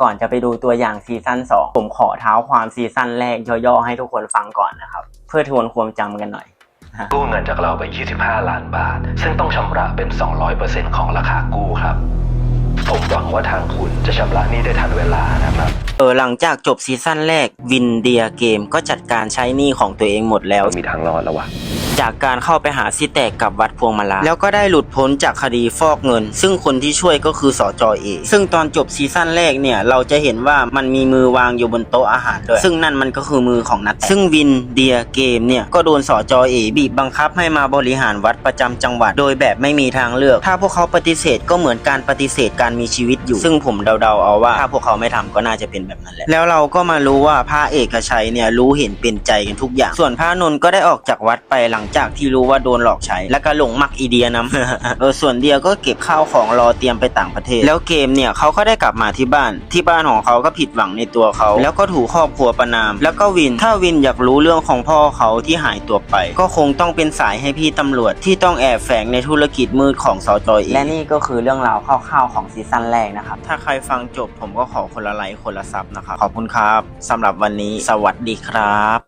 ก่อนจะไปดูตัวอย่างซีซั่น2 ผมขอเท้าความซีซั่นแรกย่อๆให้ทุกคนฟังก่อนนะครับ เพื่อทวนความจำกันหน่อยกู้เงินจากเราไป 25 ล้านบาท ซึ่งต้องชำระเป็น 200%ของราคากู้ครับ วังว่าทางคุณจะชำระหนี้ได้ทันเวลานะครับ เออหลังจากจบซีซั่นแรกวินเดียเกมก็จัดการใช้หนี้ของตัวเองหมดแล้ว มีทางรอดแล้ววะจากการเข้าไปหาซิแตกกับวัดพวงมาลาแล้วก็ได้หลุดพ้นจากคดีฟอกเงิน ซึ่งคนที่ช่วยก็คือสอจอเอซึ่งตอนจบซีซั่นแรกเนี่ย เราจะเห็นว่ามันมีมือวางอยู่บนโต๊ะอาหารด้วย ซึ่งนั่นมันก็คือมือของนัดซึ่งวินเดียเกมเนี่ย ก็โดนสอจอเอบีบบังคับให้มาบริหารวัดประจำจังหวัด โดยแบบไม่มีทางเลือก ถ้าพวกเขาปฏิเสธก็เหมือนการปฏิเสธการมีชีวิตอยู่ ซึ่งผมเดาๆเอาว่าถ้าพวกเขาไม่ทำก็น่าจะเป็นแบบนั้นแหละแล้วเราก็มารู้ว่าพระเอกชัยเนี่ยรู้เห็นเป็นใจกันทุกอย่าง ส่วนพระนนท์ก็ได้ออกจากวัดไปหลังจากที่รู้ว่าโดนหลอกใช้ แล้วก็หลงมักอีเดียนำเออส่วนเดียก็เก็บข้าวของรอเตรียมไปต่างประเทศ แล้วเกมเนี่ยเขาก็ได้กลับมาที่บ้าน ที่บ้านของเขาก็ผิดหวังในตัวเขา แล้วก็ถูกครอบครัวประนาม แล้วก็วินถ้าวินอยากรู้เรื่องของพ่อเขาที่หายตัวไป ก็คงต้องเป็นสายให้พี่ตำรวจที่ต้องแอบแฝงในธุรกิจมืดของสจอยและนี่ก็คือเรื่องราวคร่าวๆของซีซั่นแรกนะครับ ถ้าใครฟังจบผมก็ขอคนละไลค์คนละซับนะครับ ขอบคุณครับสำหรับวันนี้สวัสดีครับ